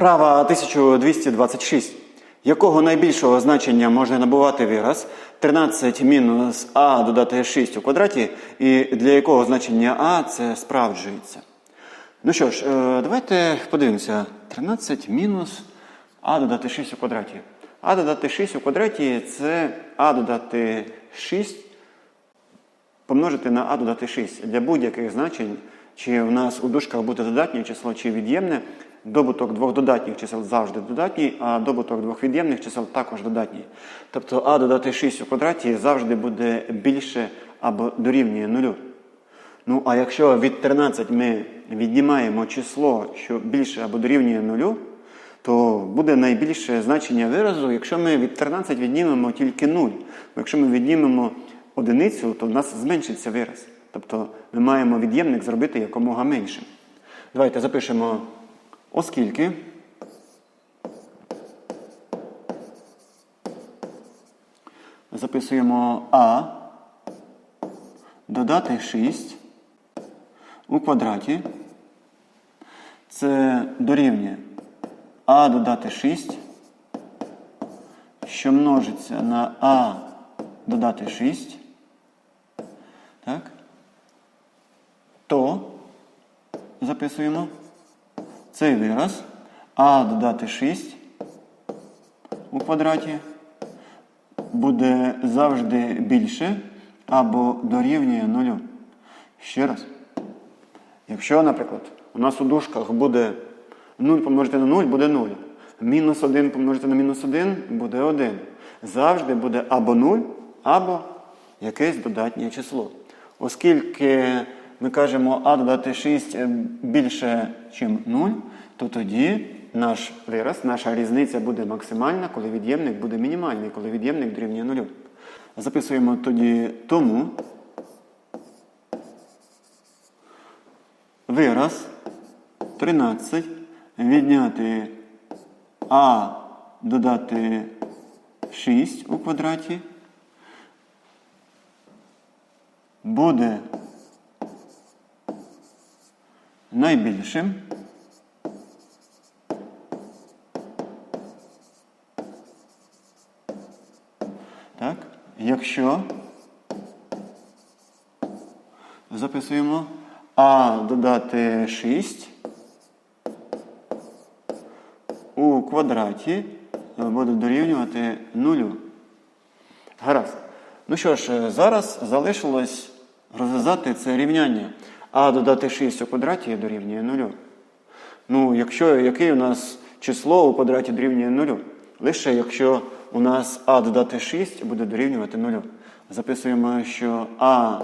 Вправа 1226. Якого найбільшого значення можна набувати вираз 13 мінус а додати 6 у квадраті, і для якого значення а це справджується? Ну що ж, е, давайте подивимося. 13 мінус а додати 6 у квадраті. А додати 6 у квадраті це а додати 6 помножити на а додати 6. Для будь-яких значень, чи у нас у дужках буде додатнє число, чи від'ємне, добуток двох додатніх чисел завжди додатній, а добуток двох від'ємних чисел також додатній. Тобто а додати 6 у квадраті завжди буде більше або дорівнює нулю. Ну, а якщо від 13 ми віднімаємо число, що більше або дорівнює нулю, то буде найбільше значення виразу, якщо ми від 13 віднімемо тільки 0. Якщо ми віднімемо одиницю, то в нас зменшиться вираз. Тобто ми маємо від'ємник зробити якомога меншим. Давайте запишемо, оскільки. Записуємо А додати 6 у квадраті. Це дорівнює А додати 6, що множиться на А додати 6. Так? То записуємо цей вираз А додати 6 у квадраті буде завжди більше або дорівнює нулю. Ще раз. Якщо, наприклад, у нас у дужках буде 0 помножити на 0 буде 0. Мінус 1 помножити на мінус 1 буде 1. Завжди буде або 0, або якесь додатнє число. Оскільки ми кажемо А додати 6 більше, ніж 0, то тоді наш вираз, наша різниця буде максимальна, коли від'ємник буде мінімальний, коли від'ємник дорівнює 0. Записуємо тоді тому вираз 13 відняти А додати 6 у квадраті буде найбільшим. Так, якщо записуємо А додати 6 у квадраті буде дорівнювати нулю. Гаразд. Ну що ж, зараз залишилось розв'язати це рівняння. А додати 6 у квадраті дорівнює нулю. Ну, якщо яке у нас число у квадраті дорівнює нулю? Лише якщо у нас А додати 6 буде дорівнювати нулю. Записуємо, що А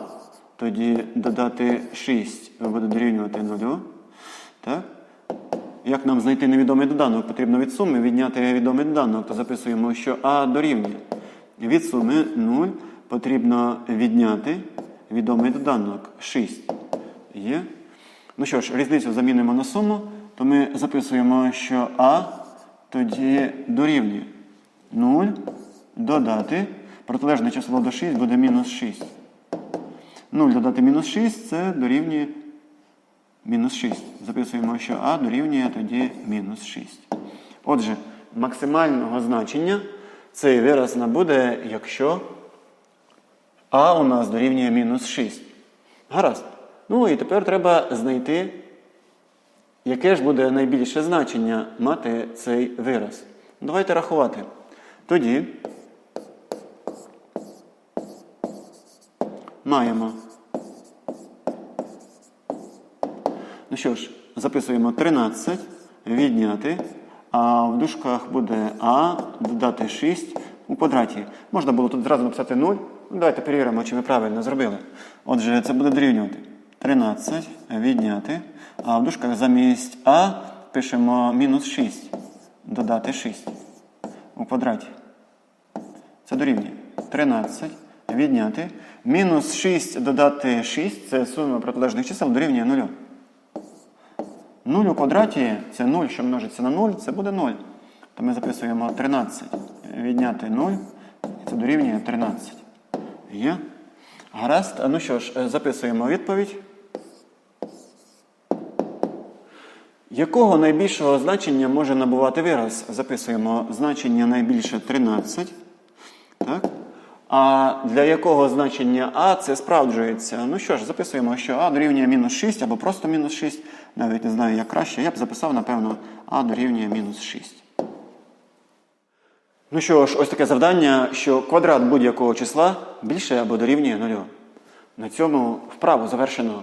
тоді додати 6 буде дорівнювати нулю. Так? Як нам знайти невідомий доданок? Потрібно від суми відняти відомий доданок, то записуємо, що А дорівнює. Від суми 0 потрібно відняти відомий доданок 6. Є. Ну що ж, різницю замінимо на суму, то ми записуємо, що А тоді дорівнює 0 додати. Протилежне число до 6 буде мінус 6. 0 додати мінус 6 це дорівнює мінус 6. Записуємо, що А дорівнює тоді мінус 6. Отже, максимального значення цей вираз набуде, якщо А у нас дорівнює мінус 6. Гаразд. Ну і тепер треба знайти, яке ж буде найбільше значення мати цей вираз. Давайте рахувати. Тоді маємо. Ну що ж, записуємо 13, відняти. А в дужках буде А, додати 6 у квадраті. Можна було тут зразу написати 0. Ну, давайте перевіримо, чи ми правильно зробили. Отже, це буде дорівнювати 13 відняти. А в дужках замість А пишемо мінус 6. Додати 6 у квадраті. Це дорівнює 13 відняти. Мінус 6 додати 6 це сума протилежних чисел дорівнює 0. 0 у квадраті це 0, що множиться на 0, це буде 0. То ми записуємо 13 відняти 0, це дорівнює 13. Є? Гаразд. Ну що ж, записуємо відповідь. Якого найбільшого значення може набувати вираз? Записуємо значення найбільше 13. Так? А для якого значення А це справджується? Ну що ж, записуємо, що А дорівнює мінус 6 або просто мінус 6. Навіть не знаю, як краще. Я б записав, напевно, А дорівнює мінус 6. Ну що ж, ось таке завдання, що квадрат будь-якого числа більше або дорівнює нулю. На цьому вправу завершено.